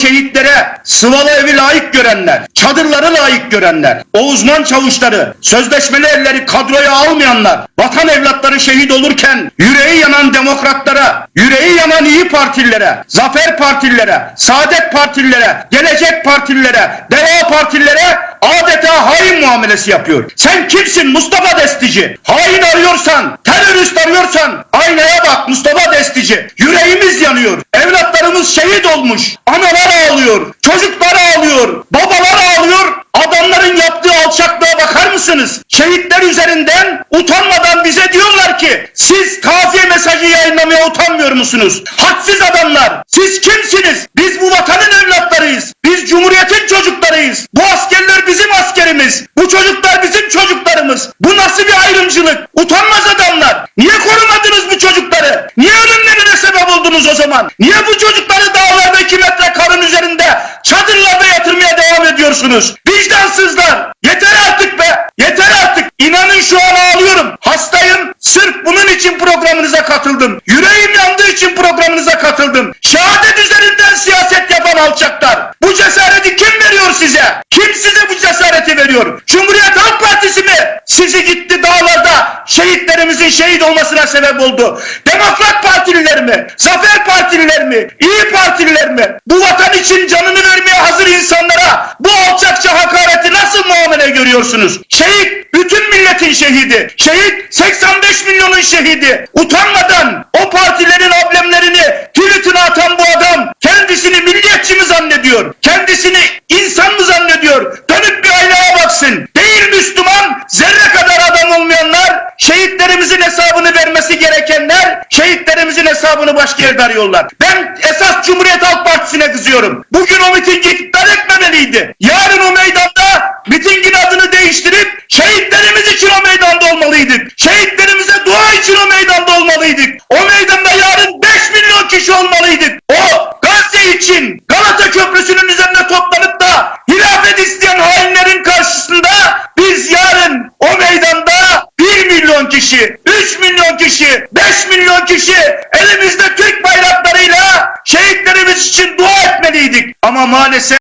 şehitlere sıvalı evi layık görenler, çadırları layık görenler, o uzman çavuşları, sözleşmeli elleri kadroya almayanlar, vatan evlatları şehit olurken yüreği yanan demokratlara, yüreği yanan iyi partililere, zafer partililere, saadet partililere, gelecek partililere, deva partililere adeta hain muamelesi yapıyor. Sen kimsin Mustafa Destici? Hain arıyorsan, terörist arıyorsan aynaya bak Mustafa Destici. Yüreğimiz yanıyor. Evlatlarımız şehit olmuş. Analar ağlıyor. Çocuklar ağlıyor. Babalar ağlıyor. Adamların yaptığı alçaklığa bakar mısınız? Şehitler üzerinden utanmadan bize diyorlar ki siz kafiye mesajı yayınlamaya utanmıyor musunuz? Hadsiz adamlar. Siz kimsiniz? Biz bu vatanın evlatlarıyız. Biz cumhuriyetin çocuklarıyız. Bu askerler bizim askerimiz. Bu çocuklar bizim çocuklarımız. Bu nasıl bir ayrımcılık? Utanmaz adamlar. Niye korumadınız bu çocukları? Niye ölümlerine sebep oldunuz o zaman? Niye bu çocukları dağlarda iki metre karın üzerinde çadırlarda yatırmaya devam ediyorsunuz? Vicdansızlar. Yeter artık be. Yeter artık. İnanın şu an ağlıyorum. Hastayım. Sırf bunun için programınıza katıldım. Yüreğim yandığı için programınıza katıldım. Şehadet üzerinden siyaset yapan alçaklar. Bu cesareti kim veriyor size? Kim size bu cesareti veriyor? Cumhuriyet Halk Partisi mi? Sizi gitti dağlarda şehitlerimizin şehit olmasına sebep oldu. Demokrat Partililer mi? Zafer Partililer mi? İyi Partililer mi? Bu vatan için canını vermeye hazır insanlara bu alçakça hakareti nasıl muamele görüyorsunuz? Şehit bütün milletin şehidi. Şehit 85 milyonun şehidi. Utanmadan o partilerin amblemlerini tweetine atan bu adam kendisini milliyetçi mi zannediyor? Kendisini insan hesabını vermesi gerekenler, şehitlerimizin hesabını başka yerde arıyorlar. Ben esas Cumhuriyet Halk Partisi'ne kızıyorum. Bugün o mitingi iptal etmemeliydi. Yarın o meydanda mitingin adını değiştirip şehitlerimiz için o meydanda olmalıydık. Şehitlerimize dua için o meydanda olmalıydık. O meydanda yarın 5 milyon kişi olmalıydık. O Gazze için Galata Köprüsü'nün kişi, 3 milyon kişi, 5 milyon kişi elimizde Türk bayraklarıyla şehitlerimiz için dua etmeliydik. Ama maalesef